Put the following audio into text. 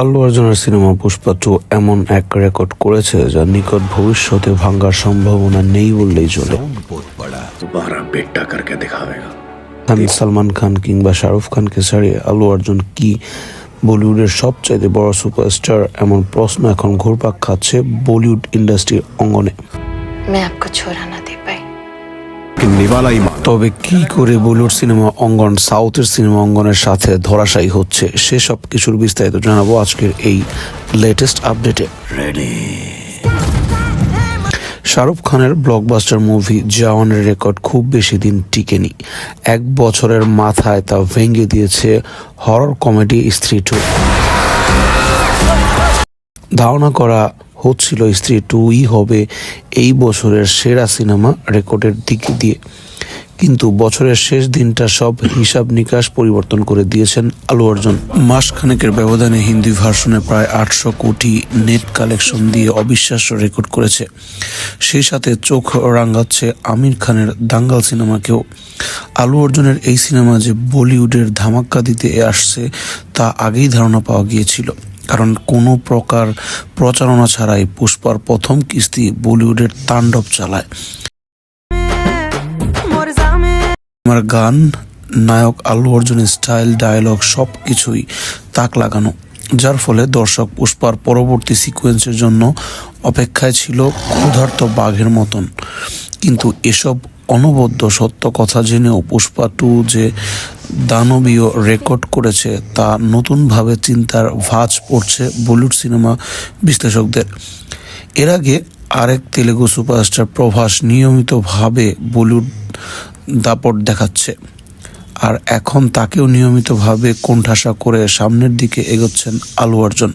আল্লু অর্জুনের cinema Pushpa two এমন এক রেকর্ড করেছে যা নিকট ভবিষ্যতে ভাঙ্গার সম্ভাবনা নেই বললেই চলে तुम्हारा बेटा करके दिखावेगा খান সালমান খান কিংবা শাহরুখ খানকে ছাড়িয়ে আল্লু অর্জুন কি বলিউডের সবচাইতে বড় সুপারস্টার এমন প্রশ্ন এখন ঘুরপাক খাচ্ছে বলিউড ইন্ডাস্ট্রির অঙ্গনে मैं आपको छोड़ा ना ইমান তবে কি করে বলিউড সিনেমা অঙ্গন সাউথের সিনেমা অঙ্গনের সাথে ধরাশায়ী হচ্ছে কিছুর বিস্তারিত জানাব আজকের এই লেটেস্ট আপডেটে রেডি শাহরুখ খানের ব্লকবাস্টার মুভি জওয়ানের রেকর্ড খুব বেশি দিন টিকেনি। এক বছরের মাথায় তা ভেঙে দিয়েছে হরর কমেডি স্ত্রী টু। ধারণা করা হচ্ছিল স্ত্রী টুই হবে এই বছরের সেরা সিনেমা রেকর্ডের দিকে দিয়ে। কিন্তু বছরের শেষ দিনটা সব হিসাব নিকাশ পরিবর্তন করে দিয়েছেন আলু অর্জুন। মাসখানেকের ব্যবধানে হিন্দি ভার্সনে প্রায় আটশো কোটি নেট কালেকশন দিয়ে অবিশ্বাস্য রেকর্ড করেছে। সেই সাথে চোখ রাঙাচ্ছে আমির খানের দাঙ্গাল সিনেমাকেও। আলু অর্জুনের এই সিনেমা যে বলিউডের ধামাক্কা দিতে আসছে তা আগেই ধারণা পাওয়া গিয়েছিল। কারণ কোনো প্রকার প্রচারণা ছাড়াই পুষ্পার প্রথম কিস্তি বলিউডের তাণ্ডব চালায়। আমার গান, নায়ক আল্লু অর্জুনের স্টাইল, ডায়লগ সব কিছুই তাক লাগানো, যার ফলে দর্শক পুষ্পার পরবর্তী সিকোয়েন্সের জন্য অপেক্ষায় ছিল ক্ষুধার্ত বাঘের মতন। কিন্তু এসব অনবদ্য সত্য কথা জেনেও পুষ্পা টু যে দানবীয় রেকর্ড করেছে তা নতুনভাবে চিন্তার ভাঁজ পড়ছে বলিউড সিনেমা বিশ্লেষকদের। এর আগে আরেক তেলেগু সুপারস্টার প্রভাস নিয়মিতভাবে বলিউড দাপট দেখাচ্ছে, আর এখন তাকেও নিয়মিতভাবে কোণঠাসা করে সামনের দিকে এগোচ্ছেন আলু অর্জুন।